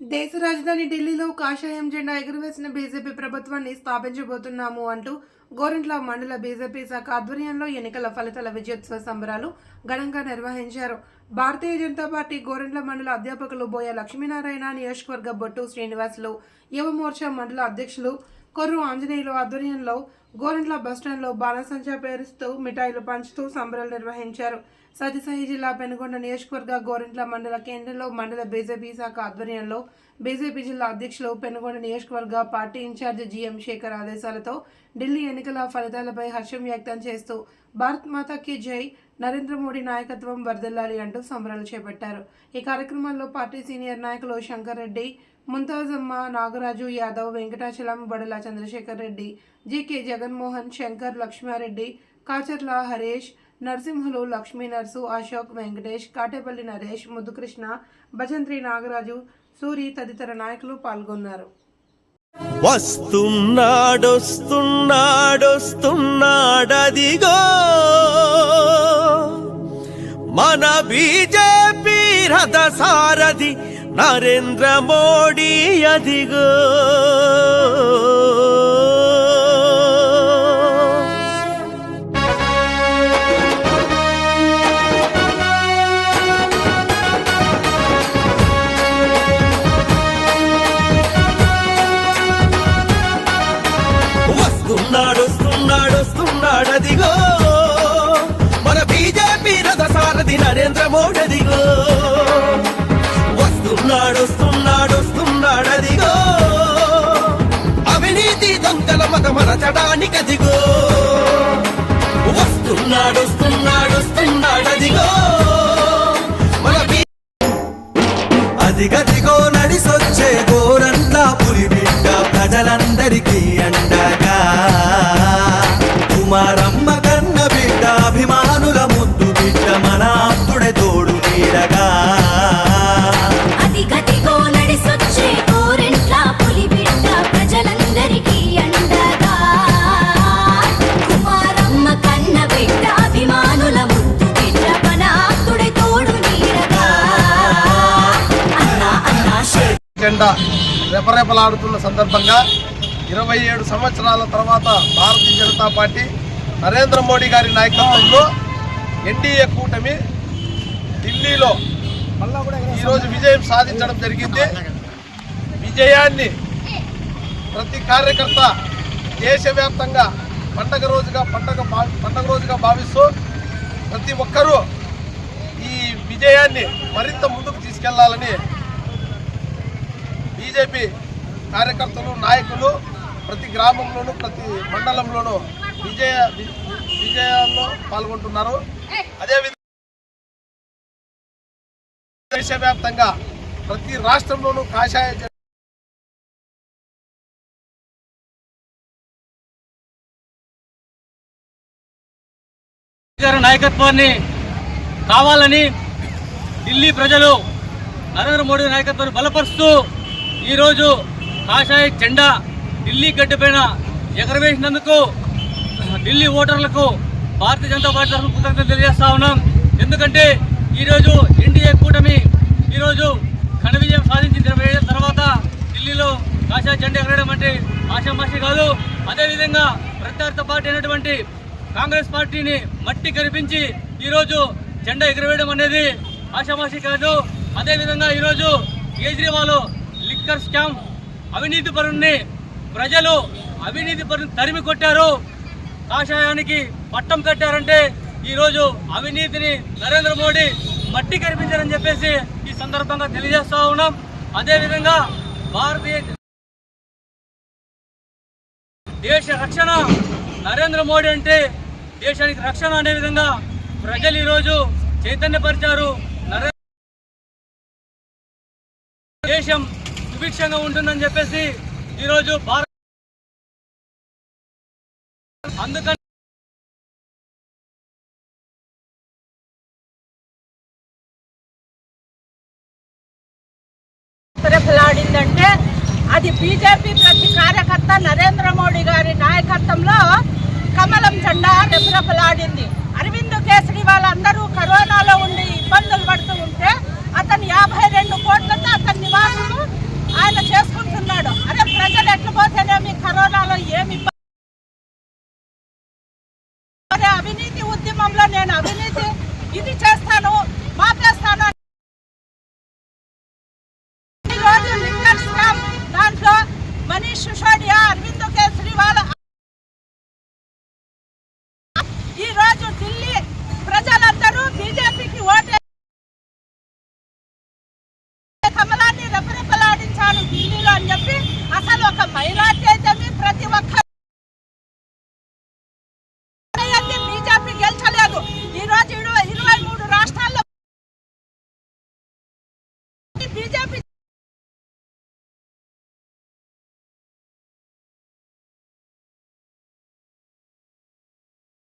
దేశ రాజధాని ఢిల్లీలో కాషాయం జెండా ఎగురవేసిన బీజేపీ ప్రభుత్వాన్ని స్థాపించబోతున్నాము అంటూ గోరంట్ల మండల బీజేపీ శాఖ ఆధ్వర్యంలో ఎన్నికల ఫలితాల విజయోత్సవ సంబరాలు ఘనంగా నిర్వహించారు. భారతీయ జనతా పార్టీ గోరంట్ల మండల అధ్యాపకులు బోయ లక్ష్మీనారాయణ నియోజకవర్గ బొట్టు శ్రీనివాసులు యువ మోర్చా మండల అధ్యక్షులు కొర్రు ఆంజనేయులు ఆధ్వర్యంలో గోరంట్ల బస్టాండ్లో బాణసంచా పేరుస్తూ మిఠాయిలు పంచుతూ సంబరాలు నిర్వహించారు. సత్యసాయి జిల్లా పెనుగొండ నియోజకవర్గ గోరంట్ల మండల కేంద్రంలో మండల బీజేపీ శాఖ ఆధ్వర్యంలో బీజేపీ జిల్లా అధ్యక్షులు పెనుగొండ నియోజకవర్గ పార్టీ ఇన్ఛార్జ్ జీఎం శేఖర్ ఆదేశాలతో ఢిల్లీ ఎన్నికల ఫలితాలపై హర్షం వ్యక్తం చేస్తూ భారత్ మాతాకి జై నరేంద్ర మోడీ నాయకత్వం వరదల్లాలి అంటూ సంబరాలు చేపట్టారు. ఈ కార్యక్రమంలో పార్టీ సీనియర్ నాయకులు శంకర్ రెడ్డి ముంతాజమ్మ నాగరాజు యాదవ్ వెంకటాచలం బడల చంద్రశేఖర్ రెడ్డి జీకే జగన్మోహన్ శంకర్ లక్ష్మారెడ్డి కాచర్ల హరీష్ నరసింహులు లక్ష్మీ నర్సు అశోక్ వెంకటేష్ కాటేపల్లి నరేష్ ముద్దుకృష్ణ భజంత్రి నాగరాజు సూరి తదితర నాయకులు పాల్గొన్నారు. వస్తున్నాడొస్తున్నాడొస్తున్నాడదిగో బీజేపీ రథ సారథి నరేంద్ర మోడీ అదిగో. వస్తున్నాడు వస్తున్నాడు వస్తున్నాడు అదిగో. నరేంద్ర మోడీ వస్తున్నాడు వస్తున్నాడు వస్తున్నాడు అవినీతి దొంగల అదిగో. వస్తున్నాడు వస్తున్నాడు వస్తున్నాడు అదిగదిగో నడిసొచ్చే గోరంతా పులి బిడ్డ ప్రజలందరికీ. జెండా రెపరెపలాడుతున్న సందర్భంగా ఇరవై ఏడు సంవత్సరాల తర్వాత భారతీయ జనతా పార్టీ నరేంద్ర మోడీ గారి నాయకత్వంలో ఎన్డీఏ కూటమి ఢిల్లీలో ఈరోజు విజయం సాధించడం జరిగింది. విజయాన్ని ప్రతి కార్యకర్త దేశవ్యాప్తంగా పండగ రోజుగా పండగ పండగ రోజుగా భావిస్తూ ప్రతి ఒక్కరూ ఈ విజయాన్ని మరింత ముందుకు తీసుకెళ్ళాలని బీజేపీ కార్యకర్తలు నాయకులు ప్రతి గ్రామంలోనూ ప్రతి మండలంలోనూ విజయ విజయాల్లో పాల్గొంటున్నారు. అదేవిధంగా దేశవ్యాప్తంగా ప్రతి రాష్ట్రంలోనూ కాషాయ గారి నాయకత్వాన్ని కావాలని ఢిల్లీ ప్రజలు నరేంద్ర మోడీ నాయకత్వాన్ని బలపరుస్తూ ఈరోజు కాషాయ జెండా ఢిల్లీ గడ్డపైన ఎగరవేసినందుకు ఢిల్లీ ఓటర్లకు భారతీయ జనతా పార్టీ తరఫున కృతజ్ఞతలు తెలియజేస్తా ఉన్నాం. ఎందుకంటే ఈరోజు ఎన్డీఏ కూటమి ఈరోజు ఘన విజయం సాధించిన ఇరవై ఏళ్ళ తర్వాత ఢిల్లీలో కాషాయ జెండా ఎగరడం అంటే ఆశామాషి కాదు. అదేవిధంగా ప్రత్యర్థ పార్టీ అయినటువంటి కాంగ్రెస్ పార్టీని మట్టి కనిపించి ఈరోజు జెండా ఎగరవేయడం అనేది ఆశామాషి కాదు. అదేవిధంగా ఈరోజు కేజ్రీవాల్ అంబేద్కర్ స్కామ్ అవినీతి పరుణ్ణి ప్రజలు అవినీతి పరుని తరిమి కొట్టారు. కాషాయానికి పట్టం కట్టారంటే ఈరోజు అవినీతిని నరేంద్ర మోడీ మట్టి కనిపించారని చెప్పేసి ఈ సందర్భంగా తెలియజేస్తా ఉన్నాం. అదేవిధంగా భారతీయ దేశ రక్షణ నరేంద్ర మోడీ అంటే దేశానికి రక్షణ అనే విధంగా ప్రజలు ఈరోజు చైతన్యపరిచారు. నరేంద్ర దేశం సుభిక్షంగా ఉంటుందని చెప్పేసి ఈరోజు భారత్ అందుకని రెపలాడిందంటే అది బీజేపీ ప్రతి కార్యకర్త నరేంద్ర మోడీ గారి నాయకత్వంలో కమలం జెండా రెపరెపలాడింది. అరవింద్ కేజ్రీవాల్ అందరూ కరోనాలో ఉండి ఇబ్బందులు పడుతూ ఉంటే అని చెప్పి అసలు ఒక మైనార్టీ